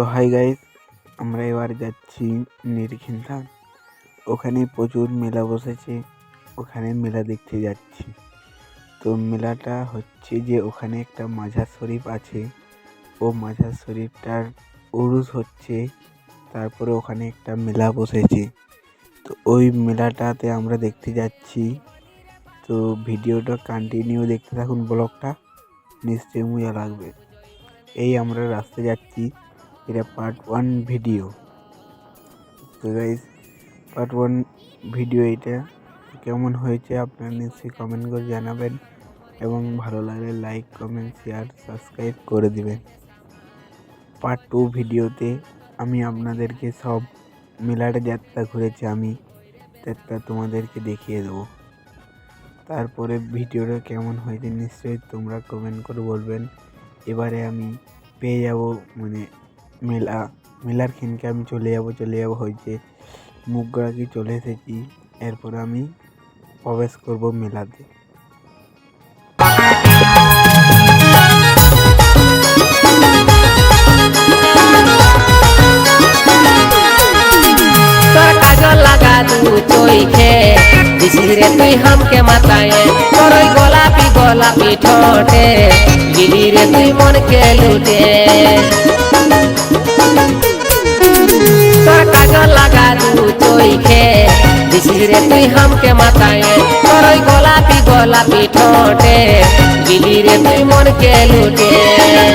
তো hi guys আমরা এবার যাচ্ছি নিরখিনধাম ওখানে প্রচুর মেলা বসেছে, ওখানে মেলা দেখতে যাচ্ছি। তো মেলাটা হচ্ছে যে ওখানে একটা মাঝার শরীফ আছে, ও মাঝার শরীফটার উরুস হচ্ছে, তারপরে ওখানে একটা মেলা বসেছে। তো ওই মেলাটাতে আমরা দেখতে যাচ্ছি। তো ভিডিওটা কন্টিনিউ দেখতে থাকুন ব্লগটা, নিশ্চয়ই মজা লাগবে। এই আমরা রাস্তায় যাচ্ছি। এটা পার্ট ওয়ান ভিডিও তো গাইজ পার্ট ওয়ান ভিডিও এটা। কেমন হয়েছে আপনারা নিশ্চয়ই কমেন্ট করে জানাবেন এবং ভালো লাগলে লাইক কমেন্ট শেয়ার সাবস্ক্রাইব করে দিবেন। পার্ট টু ভিডিওতে আমি আপনাদেরকে সব মেলাটা যাত্রা ঘুরেছি, আমি যাত্রা তোমাদেরকে দেখিয়ে দেবো। তারপরে ভিডিওটা কেমন হয়েছে নিশ্চয়ই তোমরা কমেন্ট করে বলবেন। এবারে আমি পেয়ে যাব মানে মেলা, মেলার খেনকে আমি চলে যাব চলে যাব হয়েছে। মুখগড়াকি চলে এসেছি, এরপর আমি প্রবেশ করব মেলাতে। দিশিরে তুই হামকে মাতায়। তোর গোলাপি গোলাপি ঠোঁটে দিলি রে তুই মনকে লুটে। দিশিরে তুই হামকে মাতায় তোর ওই গোলাপি গোলাপি ঠোঁটে। দিলি রে তুই মনকে লুটে।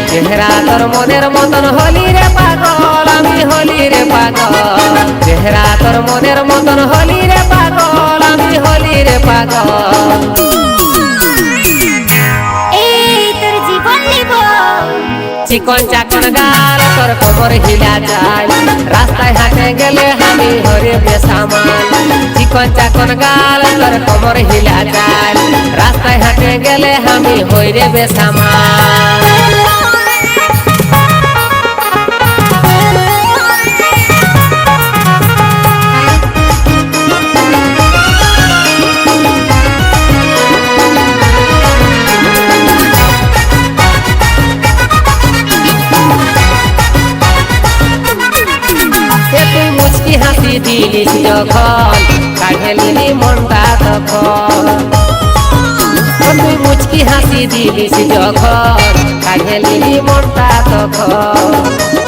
চেহারা তোর মনের মতন হলি রে পাগল আমি হলি রে পাগল। চেহারা তোর মনের মতন হলি রে পাগল আমি হলি রে পাগল। এই তোর জীবন নিব। চিকন চাকন গাল তোর কবর হিলা যায়। রাস্তায় হাঁটে গেলে হরে বেসামাল চিকন চাকন গাল, তোর কবর হিলা যায় রাস্তায় হাঁটে গেলে আমি হইরে বেসামাল হাসি দিলিস যখন কাঢ়ে নিলি মনটা তখন। তুই মুচকি হাসি দিলিস যখন কাঢ়ে নিলি মনটা তখন।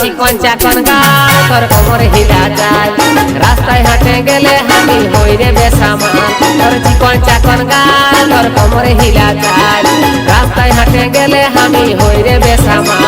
তোর কঞ্চা গাল তোর কোমর হিলা যায় রাস্তায় হাঁটে গেলে হামি হই রে বেসামাল তোর চিকন চাকন গাল তোর কোমর হিলা যায় রাস্তায় হাঁটে গেলে হামি হই রে বেসামাল